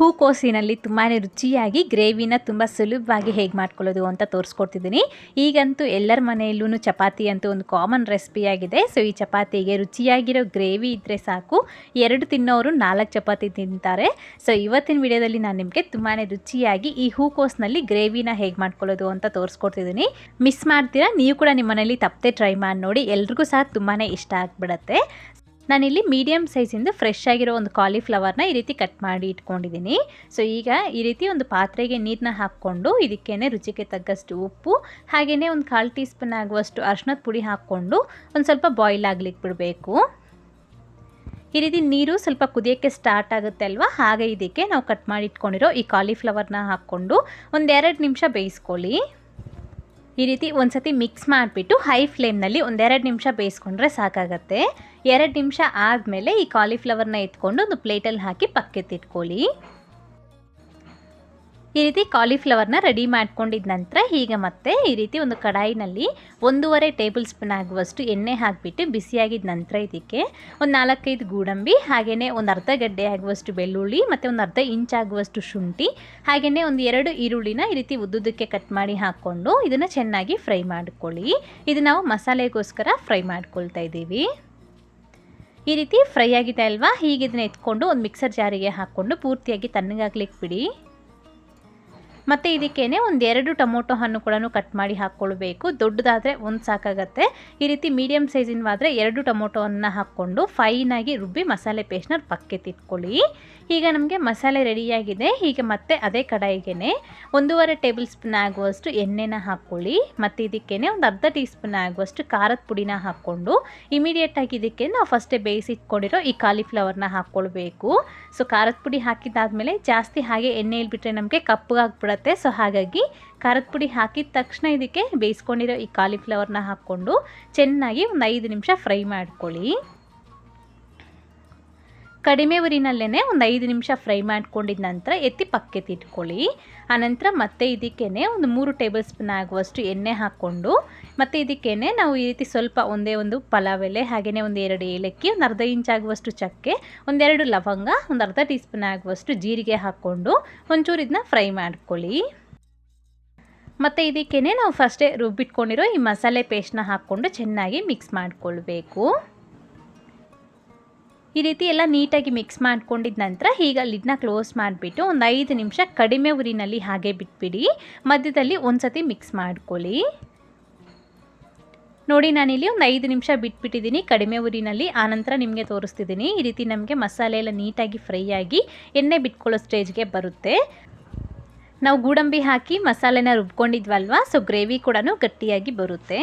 ಹೂಕೋಸಿನಲ್ಲಿ ತುಂಬಾ ರುಚಿಯಾಗಿ ಗ್ರೇವಿನ ತುಂಬ ಸುಲಭವಾಗಿ ಹೇಗೆ ಮಾಡ್ಕೊಳ್ಳೋದು ಅಂತ ತೋರಿಸ್ಕೊಡ್ತಿದ್ದೀನಿ. ಈಗಂತೂ ಎಲ್ಲರ ಮನೆಯಲ್ಲೂ ಚಪಾತಿ ಅಂತೂ ಒಂದು ಕಾಮನ್ ರೆಸಿಪಿಯಾಗಿದೆ ಸೊ ಈ ಚಪಾತಿಗೆ ರುಚಿಯಾಗಿರೋ ಗ್ರೇವಿ ಇದ್ದರೆ ಸಾಕು. ಎರಡು ತಿನ್ನೋರು ನಾಲ್ಕು ಚಪಾತಿ ತಿಂತಾರೆ. ಸೊ ಇವತ್ತಿನ ವಿಡಿಯೋದಲ್ಲಿ ನಾನು ನಿಮಗೆ ತುಂಬಾ ರುಚಿಯಾಗಿ ಈ ಹೂಕೋಸ್ನಲ್ಲಿ ಗ್ರೇವಿನ ಹೇಗೆ ಮಾಡ್ಕೊಳ್ಳೋದು ಅಂತ ತೋರಿಸ್ಕೊಡ್ತಿದ್ದೀನಿ. ಮಿಸ್ ಮಾಡ್ತೀರಾ? ನೀವು ಕೂಡ ನಿಮ್ಮ ಮನೇಲಿ ತಪ್ಪದೆ ಟ್ರೈ ಮಾಡಿ ನೋಡಿ. ಎಲ್ರಿಗೂ ಸಹ ತುಂಬಾ ಇಷ್ಟ ಆಗಿಬಿಡತ್ತೆ. ನಾನಿಲ್ಲಿ ಮೀಡಿಯಮ್ ಸೈಜಿಂದ ಫ್ರೆಶ್ ಆಗಿರೋ ಒಂದು ಕಾಲಿಫ್ಲವರ್ನ ಈ ರೀತಿ ಕಟ್ ಮಾಡಿ ಇಟ್ಕೊಂಡಿದ್ದೀನಿ. ಸೊ ಈಗ ಈ ರೀತಿ ಒಂದು ಪಾತ್ರೆಗೆ ನೀರನ್ನ ಹಾಕ್ಕೊಂಡು ಇದಕ್ಕೇನೆ ರುಚಿಗೆ ತಗ್ಗಷ್ಟು ಉಪ್ಪು ಹಾಗೆಯೇ ಒಂದು ಕಾಲು ಟೀ ಸ್ಪೂನ್ ಆಗುವಷ್ಟು ಅರ್ಶಿನದ ಪುಡಿ ಹಾಕ್ಕೊಂಡು ಒಂದು ಸ್ವಲ್ಪ ಬಾಯ್ಲ್ ಆಗ್ಲಿಕ್ಕೆ ಬಿಡಬೇಕು ಈ ರೀತಿ ನೀರು ಸ್ವಲ್ಪ ಕುದಿಯೋಕ್ಕೆ ಸ್ಟಾರ್ಟ್ ಆಗುತ್ತೆ ಅಲ್ವಾ? ಹಾಗೆ ಇದಕ್ಕೆ ನಾವು ಕಟ್ ಮಾಡಿ ಇಟ್ಕೊಂಡಿರೋ ಈ ಕಾಲಿಫ್ಲವರ್ನ ಹಾಕ್ಕೊಂಡು ಒಂದೆರಡು ನಿಮಿಷ ಬೇಯಿಸ್ಕೊಳ್ಳಿ. ಈ ರೀತಿ ಒಂದ್ಸತಿ ಮಿಕ್ಸ್ ಮಾಡಿಬಿಟ್ಟು ಹೈ ಫ್ಲೇಮ್ನಲ್ಲಿ ಒಂದೆರಡು ನಿಮಿಷ ಬೇಯಿಸ್ಕೊಂಡ್ರೆ ಸಾಕಾಗತ್ತೆ. ಎರಡು ನಿಮಿಷ ಆದಮೇಲೆ ಈ ಕಾಲಿಫ್ಲವರ್ನ ಎತ್ಕೊಂಡು ಒಂದು ಪ್ಲೇಟಲ್ಲಿ ಹಾಕಿ ಪಕ್ಕೆತ್ತಿಟ್ಕೊಳ್ಳಿ. ಈ ರೀತಿ ಕಾಲಿಫ್ಲವರ್ನ ರೆಡಿ ಮಾಡ್ಕೊಂಡಿದ ನಂತರ ಈಗ ಮತ್ತೆ ಈ ರೀತಿ ಒಂದು ಕಡಾಯಿನಲ್ಲಿ ಒಂದೂವರೆ ಟೇಬಲ್ ಸ್ಪೂನ್ ಆಗುವಷ್ಟು ಎಣ್ಣೆ ಹಾಕಿಬಿಟ್ಟು ಬಿಸಿಯಾಗಿದ್ದ ನಂತರ ಇದಕ್ಕೆ ಒಂದು ನಾಲ್ಕೈದು ಗೋಡಂಬಿ ಹಾಗೆಯೇ ಒಂದು ಅರ್ಧ ಗಡ್ಡೆ ಆಗುವಷ್ಟು ಬೆಳ್ಳುಳ್ಳಿ ಮತ್ತು ಒಂದು ಅರ್ಧ ಇಂಚ್ ಆಗುವಷ್ಟು ಶುಂಠಿ ಹಾಗೆಯೇ ಒಂದು ಎರಡು ಈರುಳ್ಳಿನ ಈ ರೀತಿ ಉದ್ದುದಕ್ಕೆ ಕಟ್ ಮಾಡಿ ಹಾಕ್ಕೊಂಡು ಇದನ್ನು ಚೆನ್ನಾಗಿ ಫ್ರೈ ಮಾಡ್ಕೊಳ್ಳಿ. ಇದು ನಾವು ಮಸಾಲೆಗೋಸ್ಕರ ಫ್ರೈ ಮಾಡ್ಕೊಳ್ತಾ ಇದ್ದೀವಿ. ಈ ರೀತಿ ಫ್ರೈ ಆಗಿದೆ ಅಲ್ವಾ ಹೀಗೆ ಎತ್ಕೊಂಡು ಒಂದು ಮಿಕ್ಸರ್ ಜಾರಿಗೆ ಹಾಕ್ಕೊಂಡು ಪೂರ್ತಿಯಾಗಿ ತಣ್ಣಗಾಗ್ಲಿಕ್ಕೆ ಬಿಡಿ. ಮತ್ತು ಇದಕ್ಕೇನೆ ಒಂದೆರಡು ಟೊಮೊಟೊ ಹಣ್ಣು ಕೂಡ ಕಟ್ ಮಾಡಿ ಹಾಕ್ಕೊಳ್ಬೇಕು. ದೊಡ್ಡದಾದರೆ ಒಂದು ಸಾಕಾಗತ್ತೆ. ಈ ರೀತಿ ಮೀಡಿಯಮ್ ಸೈಜಿನವಾದರೆ ಎರಡು ಟೊಮೊಟೊವನ್ನು ಹಾಕ್ಕೊಂಡು ಫೈನಾಗಿ ರುಬ್ಬಿ ಮಸಾಲೆ ಪೇಸ್ಟ್ನ ಪಕ್ಕೆತ್ತಿಟ್ಕೊಳ್ಳಿ ಈಗ ನಮಗೆ ಮಸಾಲೆ ರೆಡಿಯಾಗಿದೆ ಈಗ ಮತ್ತೆ ಅದೇ ಕಡಾಯಿಗೆ ಒಂದೂವರೆ ಟೇಬಲ್ ಸ್ಪೂನ್ ಆಗುವಷ್ಟು ಎಣ್ಣೆನ ಹಾಕ್ಕೊಳ್ಳಿ ಮತ್ತು ಇದಕ್ಕೇನೆ ಒಂದು ಅರ್ಧ ಟೀ ಸ್ಪೂನ್ ಆಗುವಷ್ಟು ಖಾರದ ಪುಡಿನ ಹಾಕ್ಕೊಂಡು ಇಮಿಡಿಯೇಟಾಗಿ ಇದಕ್ಕೆ ನಾವು ಫಸ್ಟೇ ಬೇಯಿಸಿಟ್ಕೊಂಡಿರೋ ಈ ಕಾಲಿಫ್ಲವರ್ನ ಹಾಕ್ಕೊಳ್ಬೇಕು ಸೊ ಖಾರದ ಪುಡಿ ಹಾಕಿದ್ದಾದಮೇಲೆ ಜಾಸ್ತಿ ಹಾಗೆ ಎಣ್ಣೆಯಲ್ಲಿ ಬಿಟ್ಟರೆ ನಮಗೆ ಕಪ್ಪಗಾಗ್ಬಿಡುತ್ತೆ ಸೊ ಹಾಗಾಗಿ ಖಾರದ ಪುಡಿ ಹಾಕಿದ ತಕ್ಷಣ ಇದಕ್ಕೆ ಬೇಯಿಸ್ಕೊಂಡಿರೋ ಈ ಕಾಲಿಫ್ಲವರ್ನ ಹಾಕ್ಕೊಂಡು ಚೆನ್ನಾಗಿ ಒಂದು ಐದು ನಿಮಿಷ ಫ್ರೈ ಮಾಡ್ಕೊಳ್ಳಿ. ಕಡಿಮೆ ಉರಿನಲ್ಲೇ ಒಂದು ಐದು ನಿಮಿಷ ಫ್ರೈ ಮಾಡ್ಕೊಂಡಿದ ನಂತರ ಎತ್ತಿ ಪಕ್ಕೆತ್ತಿಟ್ಕೊಳ್ಳಿ ಆನಂತರ ಮತ್ತೆ ಇದಕ್ಕೇ ಒಂದು ಮೂರು ಟೇಬಲ್ ಸ್ಪೂನ್ ಆಗುವಷ್ಟು ಎಣ್ಣೆ ಹಾಕ್ಕೊಂಡು, ಮತ್ತು ಇದಕ್ಕೇ ನಾವು ಈ ರೀತಿ ಸ್ವಲ್ಪ ಒಂದೇ ಒಂದು ಪಲಾವ್ ಎಲೆ ಹಾಗೆಯೇ ಒಂದು ಎರಡು ಏಲಕ್ಕಿ, ಒಂದು ಅರ್ಧ ಇಂಚ್ ಆಗುವಷ್ಟು ಚಕ್ಕೆ ಒಂದೆರಡು ಲವಂಗ, ಒಂದು ಅರ್ಧ ಟೀ ಸ್ಪೂನ್ ಆಗುವಷ್ಟು ಜೀರಿಗೆ ಹಾಕ್ಕೊಂಡು ಒಂಚೂರು ಇದನ್ನ ಫ್ರೈ ಮಾಡ್ಕೊಳ್ಳಿ. ಮತ್ತು ಇದಕ್ಕೇ ನಾವು ಫಸ್ಟೇ ರುಬ್ಬಿಟ್ಕೊಂಡಿರೋ ಈ ಮಸಾಲೆ ಪೇಸ್ಟ್ನ ಹಾಕ್ಕೊಂಡು ಚೆನ್ನಾಗಿ ಮಿಕ್ಸ್ ಮಾಡಿಕೊಳ್ಬೇಕು. ಈ ರೀತಿ ಎಲ್ಲ ನೀಟಾಗಿ ಮಿಕ್ಸ್ ಮಾಡ್ಕೊಂಡಿದ ನಂತರ ಈಗ ಲಿಡ್ನ ಕ್ಲೋಸ್ ಮಾಡಿಬಿಟ್ಟು ಒಂದು ಐದು ನಿಮಿಷ ಕಡಿಮೆ ಉರಿನಲ್ಲಿ ಹಾಗೆ ಬಿಟ್ಬಿಡಿ. ಮಧ್ಯದಲ್ಲಿ ಒಂದು ಸತಿ ಮಿಕ್ಸ್ ಮಾಡ್ಕೊಳ್ಳಿ. ನೋಡಿ ನಾನಿಲ್ಲಿ ಒಂದು ಐದು ನಿಮಿಷ ಬಿಟ್ಬಿಟ್ಟಿದ್ದೀನಿ ಕಡಿಮೆ ಉರಿನಲ್ಲಿ ಆನಂತರ ನಿಮಗೆ ತೋರಿಸ್ತಿದ್ದೀನಿ ಈ ರೀತಿ ನಮಗೆ ಮಸಾಲೆ ಎಲ್ಲ ನೀಟಾಗಿ ಫ್ರೈ ಆಗಿ ಎಣ್ಣೆ ಬಿಟ್ಕೊಳ್ಳೋ ಸ್ಟೇಜ್ಗೆ ಬರುತ್ತೆ. ನಾವು ಗೂಡಂಬಿ ಹಾಕಿ ಮಸಾಲೆನ ರುಬ್ಕೊಂಡಿದ್ವಲ್ವ? ಸೊ ಗ್ರೇವಿ ಕೂಡ ಗಟ್ಟಿಯಾಗಿ ಬರುತ್ತೆ.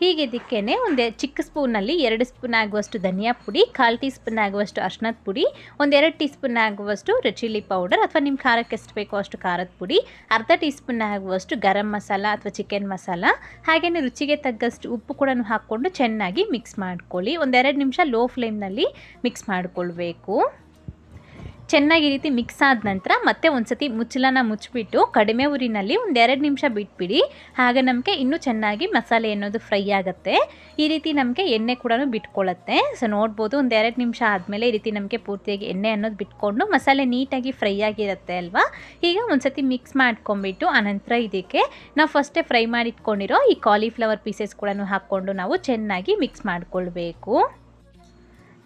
ಹೀಗೆ ಇದಕ್ಕೇ ಒಂದು ಚಿಕ್ಕ ಸ್ಪೂನಲ್ಲಿ ಎರಡು ಸ್ಪೂನ್ ಆಗುವಷ್ಟು ಧನಿಯಾ ಪುಡಿ, ಕಾಲು ಟೀ ಸ್ಪೂನ್ ಆಗುವಷ್ಟು ಅರ್ಶನದ ಪುಡಿ ಒಂದೆರಡು ಟೀ ಸ್ಪೂನ್ ಆಗುವಷ್ಟು ರೆಡ್ ಚಿಲ್ಲಿ ಪೌಡರ್ ಅಥವಾ ನಿಮ್ಮ ಖಾರಕ್ಕೆ ಎಷ್ಟು ಬೇಕೋ ಅಷ್ಟು ಖಾರದ ಪುಡಿ, ಅರ್ಧ ಟೀ ಸ್ಪೂನ್ ಆಗುವಷ್ಟು ಗರಂ ಮಸಾಲ ಅಥವಾ ಚಿಕನ್ ಮಸಾಲ ಹಾಗೆಯೇ ರುಚಿಗೆ ತಗ್ಗಷ್ಟು ಉಪ್ಪು ಕೂಡ ಹಾಕ್ಕೊಂಡು ಚೆನ್ನಾಗಿ ಮಿಕ್ಸ್ ಮಾಡ್ಕೊಳ್ಳಿ. ಒಂದೆರಡು ನಿಮಿಷ ಲೋ ಫ್ಲೇಮ್ನಲ್ಲಿ ಮಿಕ್ಸ್ ಮಾಡಿಕೊಳ್ಬೇಕು. ಚೆನ್ನಾಗಿ ಈ ರೀತಿ ಮಿಕ್ಸ್ ಆದ ನಂತರ ಮತ್ತೆ ಒಂದ್ಸತಿ ಮುಚ್ಚಲನ ಮುಚ್ಚಿಬಿಟ್ಟು ಕಡಿಮೆ ಉರಿನಲ್ಲಿ ಒಂದೆರಡು ನಿಮಿಷ ಬಿಟ್ಬಿಡಿ. ಹಾಗೆ ನಮಗೆ ಇನ್ನೂ ಚೆನ್ನಾಗಿ ಮಸಾಲೆ ಅನ್ನೋದು ಫ್ರೈ ಆಗುತ್ತೆ. ಈ ರೀತಿ ನಮಗೆ ಎಣ್ಣೆ ಕೂಡ ಬಿಟ್ಕೊಳ್ಳುತ್ತೆ ಸೊ ನೋಡ್ಬೋದು ಒಂದೆರಡು ನಿಮಿಷ ಆದಮೇಲೆ ಈ ರೀತಿ ನಮಗೆ ಪೂರ್ತಿಯಾಗಿ ಎಣ್ಣೆ ಅನ್ನೋದು ಬಿಟ್ಕೊಂಡು ಮಸಾಲೆ ನೀಟಾಗಿ ಫ್ರೈ ಆಗಿರುತ್ತೆ ಅಲ್ವಾ? ಈಗ ಒಂದ್ಸತಿ ಮಿಕ್ಸ್ ಮಾಡ್ಕೊಂಬಿಟ್ಟು ಆನಂತರ ಇದಕ್ಕೆ ನಾವು ಫಸ್ಟೇ ಫ್ರೈ ಮಾಡಿಟ್ಕೊಂಡಿರೋ ಈ ಕಾಲಿಫ್ಲವರ್ ಪೀಸಸ್ ಕೂಡ ಹಾಕ್ಕೊಂಡು ನಾವು ಚೆನ್ನಾಗಿ ಮಿಕ್ಸ್ ಮಾಡಿಕೊಳ್ಬೇಕು.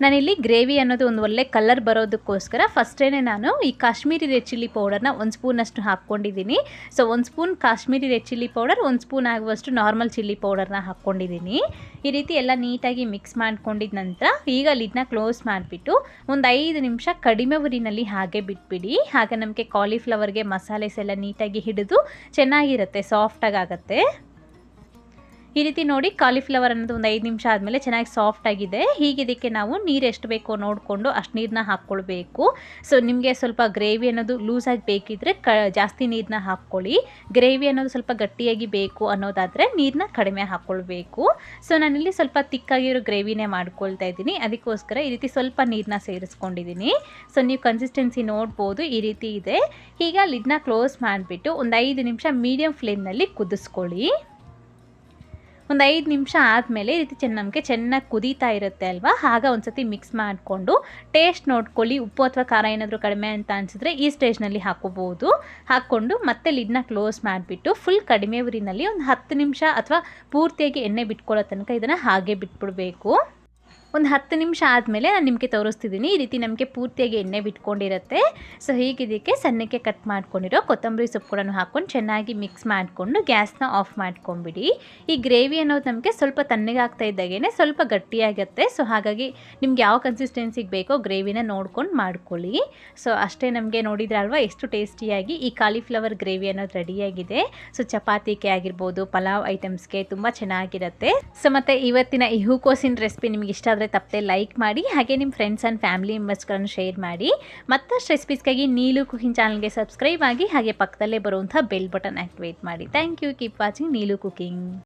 ನಾನಿಲ್ಲಿ ಗ್ರೇವಿ ಅನ್ನೋದು ಒಂದು ಒಳ್ಳೆ ಕಲರ್ ಬರೋದಕ್ಕೋಸ್ಕರ ಫಸ್ಟೇ ನಾನು ಈ ಕಾಶ್ಮೀರಿ ರೆಡ್ ಚಿಲ್ಲಿ ಪೌಡರ್ನ ಒಂದು ಸ್ಪೂನಷ್ಟು ಹಾಕ್ಕೊಂಡಿದ್ದೀನಿ. ಸೊ ಒಂದು spoon Kashmiri red chilli powder ಒಂದು ಸ್ಪೂನ್ ಆಗುವಷ್ಟು ನಾರ್ಮಲ್ ಚಿಲ್ಲಿ ಪೌಡರ್ನ ಹಾಕ್ಕೊಂಡಿದ್ದೀನಿ. ಈ ರೀತಿ ಎಲ್ಲ ನೀಟಾಗಿ ಮಿಕ್ಸ್ ಮಾಡ್ಕೊಂಡಿದ ನಂತರ ಈಗ ಲಿಡ್ನ ಕ್ಲೋಸ್ ಮಾಡಿಬಿಟ್ಟು ಒಂದು ಐದು ನಿಮಿಷ ಕಡಿಮೆ ಉರಿನಲ್ಲಿ ಹಾಗೆ ಬಿಟ್ಬಿಡಿ. ಹಾಗೆ ನಮಗೆ ಕಾಲಿಫ್ಲವರ್ಗೆ ಮಸಾಲೆಸ್ ಎಲ್ಲ ನೀಟಾಗಿ ಹಿಡಿದು ಚೆನ್ನಾಗಿರುತ್ತೆ ಸಾಫ್ಟಾಗಿ ಆಗುತ್ತೆ. ಈ ರೀತಿ ನೋಡಿ ಕಾಲಿಫ್ಲವರ್ ಅನ್ನೋದು ಒಂದು ಐದು ನಿಮಿಷ ಆದಮೇಲೆ ಚೆನ್ನಾಗಿ ಸಾಫ್ಟ್ ಆಗಿದೆ. ಹೀಗೆ ಇದಕ್ಕೆ ನಾವು ನೀರು ಎಷ್ಟು ಬೇಕೋ ನೋಡಿಕೊಂಡು ಅಷ್ಟು ನೀರನ್ನ ಹಾಕ್ಕೊಳ್ಬೇಕು. ಸೊ ನಿಮಗೆ ಸ್ವಲ್ಪ ಗ್ರೇವಿ ಅನ್ನೋದು ಲೂಸಾಗಿ ಬೇಕಿದ್ರೆ ಕ, ಜಾಸ್ತಿ ನೀರನ್ನ ಹಾಕ್ಕೊಳ್ಳಿ. ಗ್ರೇವಿ ಅನ್ನೋದು ಸ್ವಲ್ಪ ಗಟ್ಟಿಯಾಗಿ ಬೇಕು ಅನ್ನೋದಾದರೆ ನೀರನ್ನ ಕಡಿಮೆ ಹಾಕ್ಕೊಳ್ಬೇಕು. ಸೊ ನಾನಿಲ್ಲಿ ಸ್ವಲ್ಪ ತಿಕ್ಕಾಗಿರೋ ಗ್ರೇವಿನೇ ಮಾಡ್ಕೊಳ್ತಾ ಇದ್ದೀನಿ. ಅದಕ್ಕೋಸ್ಕರ ಈ ರೀತಿ ಸ್ವಲ್ಪ ನೀರನ್ನ ಸೇರಿಸ್ಕೊಂಡಿದ್ದೀನಿ. ಸೊ ನೀವು ಕನ್ಸಿಸ್ಟೆನ್ಸಿ ನೋಡ್ಬೋದು, ಈ ರೀತಿ ಇದೆ. ಈಗ ಲಿಡ್ನ ಕ್ಲೋಸ್ ಮಾಡಿಬಿಟ್ಟು ಒಂದು ಐದು ನಿಮಿಷ ಮೀಡಿಯಂ ಫ್ಲೇಮ್ನಲ್ಲಿ ಕುದಿಸ್ಕೊಳ್ಳಿ. ಒಂದು ಐದು ನಿಮಿಷ ಆದಮೇಲೆ ಈ ರೀತಿ ಚೆನ್ನ ನಮಗೆ ಚೆನ್ನಾಗಿ ಕುದೀತಾ ಇರುತ್ತೆ ಅಲ್ವಾ? ಆಗ ಒಂದು ಸತಿ ಮಿಕ್ಸ್ ಮಾಡಿಕೊಂಡು ಟೇಸ್ಟ್ ನೋಡ್ಕೊಳ್ಳಿ. ಉಪ್ಪು ಅಥವಾ ಖಾರ ಏನಾದರೂ ಕಡಿಮೆ ಅಂತ ಅನಿಸಿದ್ರೆ ಈ ಸ್ಟೇಜ್ನಲ್ಲಿ ಹಾಕೋಬೋದು ಹಾಕ್ಕೊಂಡು ಮತ್ತೆ ಲಿಡ್ನ ಕ್ಲೋಸ್ ಮಾಡಿಬಿಟ್ಟು ಫುಲ್ ಕಡಿಮೆ ಉರಿನಲ್ಲಿ ಒಂದು ಹತ್ತು ನಿಮಿಷ ಅಥವಾ ಪೂರ್ತಿಯಾಗಿ ಎಣ್ಣೆ ಬಿಟ್ಕೊಳ್ಳೋ ತನಕ ಇದನ್ನು ಹಾಗೆ ಬಿಟ್ಬಿಡಬೇಕು. ಒಂದು ಹತ್ತು ನಿಮಿಷ ಆದಮೇಲೆ ನಾನು ನಿಮಗೆ ತೋರಿಸ್ತಿದ್ದೀನಿ. ಈ ರೀತಿ ನಮಗೆ ಪೂರ್ತಿಯಾಗಿ ಎಣ್ಣೆ ಬಿಟ್ಕೊಂಡಿರುತ್ತೆ. ಸೊ ಹೀಗಿದಕ್ಕೆ ಸಣ್ಣಕ್ಕೆ ಕಟ್ ಮಾಡ್ಕೊಂಡಿರೋ ಕೊತ್ತಂಬರಿ ಸೊಪ್ಪು ಕೂಡ ಹಾಕ್ಕೊಂಡು ಚೆನ್ನಾಗಿ ಮಿಕ್ಸ್ ಮಾಡಿಕೊಂಡು ಗ್ಯಾಸ್ನ ಆಫ್ ಮಾಡ್ಕೊಂಬಿಡಿ. ಈ ಗ್ರೇವಿ ಅನ್ನೋದು ನಮಗೆ ಸ್ವಲ್ಪ ತಣ್ಣಗಾಗ್ತಾ ಇದ್ದಾಗೇ ಸ್ವಲ್ಪ ಗಟ್ಟಿಯಾಗುತ್ತೆ. ಸೊ ಹಾಗಾಗಿ ನಿಮ್ಗೆ ಯಾವ ಕನ್ಸಿಸ್ಟೆನ್ಸಿಗೆ ಬೇಕೋ ಗ್ರೇವಿನ ನೋಡ್ಕೊಂಡು ಮಾಡ್ಕೊಳ್ಳಿ. ಸೊ ಅಷ್ಟೇ ನಮಗೆ ನೋಡಿದ್ರೆ ಅಲ್ವಾ ಎಷ್ಟು ಟೇಸ್ಟಿಯಾಗಿ ಈ ಕಾಲಿಫ್ಲವರ್ ಗ್ರೇವಿ ಅನ್ನೋದು ರೆಡಿಯಾಗಿದೆ. ಸೊ ಚಪಾತಿಗೆ ಆಗಿರ್ಬೋದು, ಪಲಾವ್ ಐಟಮ್ಸ್ಗೆ ತುಂಬ ಚೆನ್ನಾಗಿರುತ್ತೆ. ಸೊ ಮತ್ತು ಇವತ್ತಿನ ಈ ಹೂಕೋಸಿನ ರೆಸಿಪಿ ನಿಮ್ಗೆ ಇಷ್ಟ ಆದರೆ ತಪ್ಪದೆ ಲೈಕ್ ಮಾಡಿ, ಹಾಗೆ ನಿಮ್ಮ ಫ್ರೆಂಡ್ಸ್ ಆ್ಯಂಡ್ ಫ್ಯಾಮಿಲಿ ಮೆಂಬರ್ಸ್ಗಳನ್ನು ಶೇರ್ ಮಾಡಿ. ಮತ್ತಷ್ಟು ರೆಸಿಪೀಸ್ಗಾಗಿ ನೀಲು ಕುಕಿಂಗ್ ಚಾನಲ್ಗೆ ಸಬ್ಸ್ಕ್ರೈಬ್ ಆಗಿ, ಹಾಗೆ ಪಕ್ಕದಲ್ಲೇ ಬರುವಂಥ ಬೆಲ್ ಬಟನ್ ಆ್ಯಕ್ಟಿವೇಟ್ ಮಾಡಿ. Thank you keep watching Neelu cooking